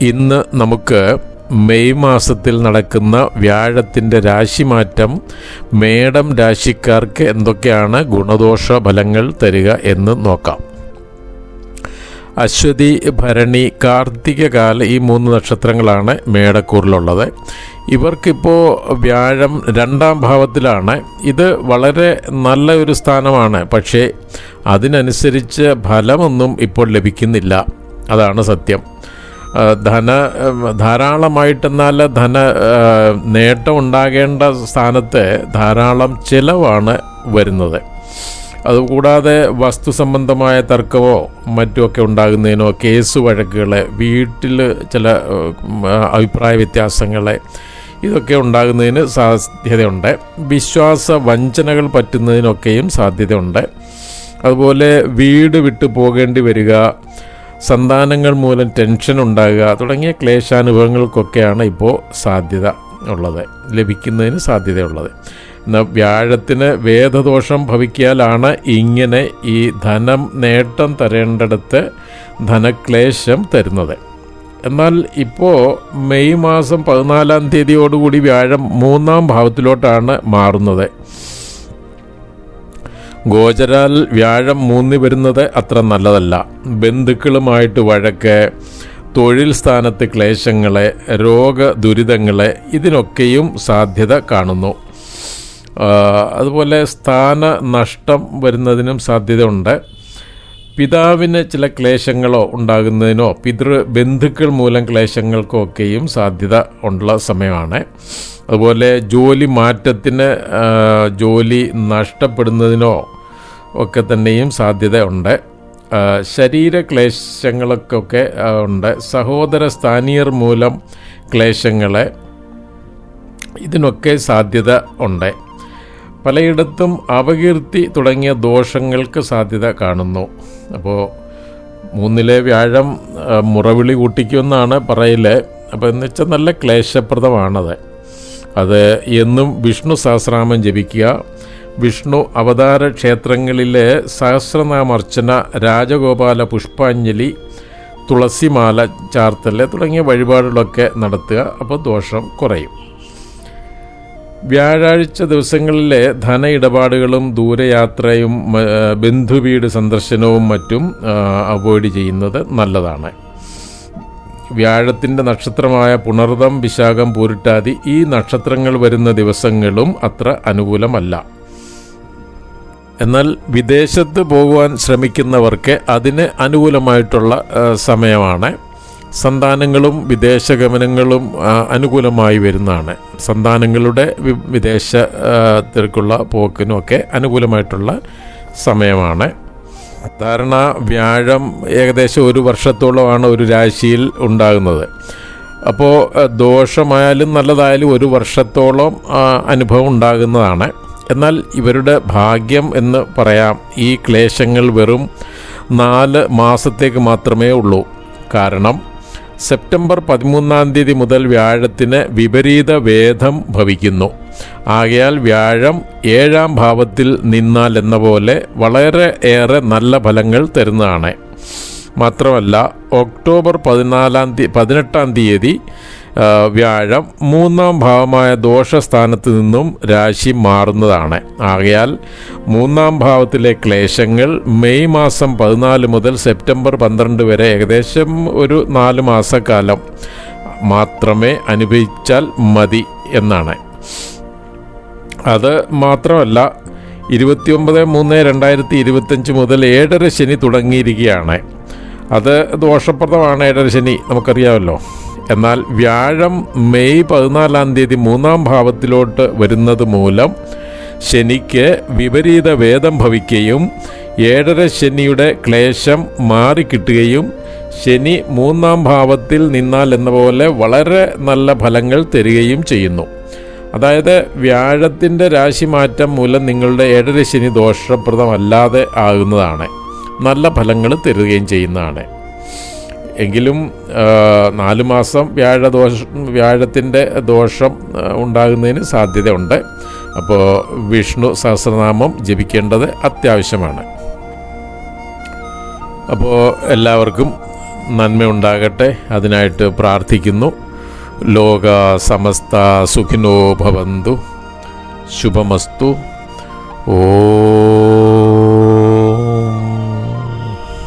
ഇന്ന് നമുക്ക് മെയ് മാസത്തിൽ നടക്കുന്ന വ്യാഴത്തിന്റെ രാശിമാറ്റം മേടം രാശിക്കാർക്ക് എന്തൊക്കെയാണ് ഗുണദോഷ ഫലങ്ങൾ തരിക എന്ന് നോക്കാം. അശ്വതി ഭരണി കാർത്തിക കാല ഈ മൂന്ന് നക്ഷത്രങ്ങളാണ് മേടക്കൂറിലുള്ളത്. ഇവർക്കിപ്പോൾ വ്യാഴം രണ്ടാം ഭാവത്തിലാണ്. ഇത് വളരെ നല്ല ഒരു സ്ഥാനമാണ്. പക്ഷേ അതിനനുസരിച്ച് ഫലമൊന്നും ഇപ്പോൾ ലഭിക്കുന്നില്ല. അതാണ് സത്യം. ധന ധാരാളമായിട്ടെന്നാൽ ധന നേട്ടം ഉണ്ടാകേണ്ട സ്ഥാനത്ത് ധാരാളം ചിലവാണ് വരുന്നത്. അതുകൂടാതെ വസ്തു സംബന്ധമായ തർക്കമോ മറ്റുമൊക്കെ ഉണ്ടാകുന്നതിനോ കേസ് വഴക്കുകൾ വീട്ടിൽ ചില അഭിപ്രായ വ്യത്യാസങ്ങളെ ഇതൊക്കെ ഉണ്ടാകുന്നതിന് സാധ്യതയുണ്ട്. വിശ്വാസ വഞ്ചനകൾ പറ്റുന്നതിനൊക്കെയും സാധ്യതയുണ്ട്. അതുപോലെ വീട് വിട്ടു പോകേണ്ടി വരിക സന്താനങ്ങൾ മൂലം ടെൻഷൻ ഉണ്ടാകുക തുടങ്ങിയ ക്ലേശാനുഭവങ്ങൾക്കൊക്കെയാണ് ഇപ്പോൾ സാധ്യത ഉള്ളത്. ലഭിക്കുന്നതിന് സാധ്യതയുള്ളത്. എന്നാൽ വ്യാഴത്തിന് വേദദോഷം ഭവിക്കാലാണ് ഇങ്ങനെ ഈ ധനം നേട്ടം തരേണ്ടടുത്ത് ധനക്ലേശം തരുന്നത്. എന്നാൽ ഇപ്പോൾ മെയ് മാസം പതിനാലാം തീയതിയോടുകൂടി വ്യാഴം മൂന്നാം ഭാവത്തിലോട്ടാണ് മാറുന്നത്. ഗോചരാൽ വ്യാഴം മൂന്നി വരുന്നത് അത്ര നല്ലതല്ല. ബന്ധുക്കളുമായിട്ട് വഴക്ക് തൊഴിൽ സ്ഥാനത്ത് ക്ലേശങ്ങളെ രോഗ ദുരിതങ്ങളെ ഇതിനൊക്കെയും സാധ്യത കാണുന്നു. അതുപോലെ സ്ഥാന നഷ്ടം വരുന്നതിനും സാധ്യതയുണ്ട്. പിതാവിന് ചില ക്ലേശങ്ങളോ ഉണ്ടാകുന്നതിനോ പിതൃ ബന്ധുക്കൾ മൂലം ക്ലേശങ്ങൾക്കോ ഒക്കെയും സാധ്യത ഉള്ള സമയമാണ്. അതുപോലെ ജോലി മാറ്റത്തിന് ജോലി നഷ്ടപ്പെടുന്നതിനോ ഒക്കെ തന്നെയും സാധ്യത ഉണ്ട്. ശരീര ക്ലേശങ്ങളൊക്കെ ഉണ്ട്. സഹോദര സ്ഥാനീയർ മൂലം ക്ലേശങ്ങളെ ഇതിനൊക്കെ സാധ്യത ഉണ്ട്. പലയിടത്തും അപകീർത്തി തുടങ്ങിയ ദോഷങ്ങൾക്ക് സാധ്യത കാണുന്നു. അപ്പോൾ മൂന്നിലെ വ്യാഴം മുറവിളി കൂട്ടിക്കുമെന്നാണ് പറയൽ. അപ്പോൾ എന്ന് വെച്ചാൽ നല്ല ക്ലേശപ്രദമാണത്. അത് എന്നും വിഷ്ണു സഹസ്രനാമം ജപിക്കുക. വിഷ്ണു അവതാര ക്ഷേത്രങ്ങളിലെ സഹസ്രനാമർച്ചന രാജഗോപാല പുഷ്പാഞ്ജലി തുളസിമാല ചാർത്തൽ തുടങ്ങിയ വഴിപാടുകളൊക്കെ നടത്തുക. അപ്പോൾ ദോഷം കുറയും. വ്യാഴാഴ്ച ദിവസങ്ങളിലെ ധന ഇടപാടുകളും ദൂരയാത്രയും ബന്ധുവീട് സന്ദർശനവും മറ്റും അവോയ്ഡ് ചെയ്യുന്നത് നല്ലതാണ്. വ്യാഴത്തിന്റെ നക്ഷത്രമായ പുണർതം വിശാഖം പൂരിട്ടാതി ഈ നക്ഷത്രങ്ങൾ വരുന്ന ദിവസങ്ങളും അത്ര അനുകൂലമല്ല. എന്നാൽ വിദേശത്ത് പോകുവാൻ ശ്രമിക്കുന്നവർക്ക് അതിന് അനുകൂലമായിട്ടുള്ള സമയമാണ്. സന്താനങ്ങളും വിദേശ ഗമനങ്ങളും അനുകൂലമായി വരുന്നതാണ്. സന്താനങ്ങളുടെ വി- വിദേശത്തിലേക്കുള്ള പോക്കിനുമൊക്കെ അനുകൂലമായിട്ടുള്ള സമയമാണ്. സാധാരണ വ്യാഴം ഏകദേശം ഒരു വർഷത്തോളമാണ് ഒരു രാശിയിൽ ഉണ്ടാകുന്നത്. അപ്പോൾ ദോഷമായാലും നല്ലതായാലും ഒരു വർഷത്തോളം അനുഭവം ഉണ്ടാകുന്നതാണ്. എന്നാൽ ഇവരുടെ ഭാഗ്യം എന്ന് പറയാം. ഈ ക്ലേശങ്ങൾ വെറും നാല് മാസത്തേക്ക് മാത്രമേ ഉള്ളൂ. കാരണം സെപ്റ്റംബർ പതിമൂന്നാം തീയതി മുതൽ വ്യാഴത്തിന് വിപരീത വേദം ഭവിക്കുന്നു. ആകയാൽ വ്യാഴം ഏഴാം ഭാവത്തിൽ നിന്നാൽ എന്ന പോലെ വളരെ ഏറെ നല്ല ഫലങ്ങൾ തരുന്നതാണ്. മാത്രമല്ല ഒക്ടോബർ പതിനാലാം തീയതി പതിനെട്ടാം തീയതി വ്യാഴം മൂന്നാം ഭാവമായ ദോഷസ്ഥാനത്ത് നിന്നും രാശി മാറുന്നതാണ്. ആകയാൽ മൂന്നാം ഭാവത്തിലെ ക്ലേശങ്ങൾ മെയ് മാസം പതിനാല് മുതൽ സെപ്റ്റംബർ പന്ത്രണ്ട് വരെ ഏകദേശം ഒരു നാല് മാസക്കാലം മാത്രമേ അനുഭവിച്ചാൽ മതി എന്നാണ്. അത് മാത്രമല്ല ഇരുപത്തിയൊമ്പത് മൂന്ന് രണ്ടായിരത്തി ഇരുപത്തഞ്ച് മുതൽ ഏഴര ശനി തുടങ്ങിയിരിക്കുകയാണ്. അത് ദോഷപ്രദമാണ് ഏഴര ശനി നമുക്കറിയാമല്ലോ. എന്നാൽ വ്യാഴം മെയ് പതിനാലാം തീയതി മൂന്നാം ഭാവത്തിലോട്ട് വരുന്നത് മൂലം ശനിക്ക് വിപരീത വേദം ഭവിക്കുകയും ഏഴര ശനിയുടെ ക്ലേശം മാറിക്കിട്ടുകയും ശനി മൂന്നാം ഭാവത്തിൽ നിന്നാൽ എന്ന പോലെ വളരെ നല്ല ഫലങ്ങൾ തരികയും ചെയ്യുന്നു. അതായത് വ്യാഴത്തിന്റെ രാശിമാറ്റം മൂലം നിങ്ങളുടെ ഏഴര ശനി ദോഷപ്രദമല്ലാതെ ആകുന്നതാണ്. നല്ല ഫലങ്ങൾ തരുകയും ചെയ്യുന്നതാണ്. എങ്കിലും നാല് മാസം വ്യാഴദോഷ വ്യാഴത്തിന്റെ ദോഷം ഉണ്ടാകുന്നതിന് സാധ്യതയുണ്ട്. അപ്പോൾ വിഷ്ണു സഹസ്രനാമം ജപിക്കേണ്ടത് അത്യാവശ്യമാണ്. അപ്പോൾ എല്ലാവർക്കും നന്മയുണ്ടാകട്ടെ അതിനായിട്ട് പ്രാർത്ഥിക്കുന്നു. ലോക സമസ്ത സുഖിനോ ഭവന്തു. ശുഭമസ്തു. ഓ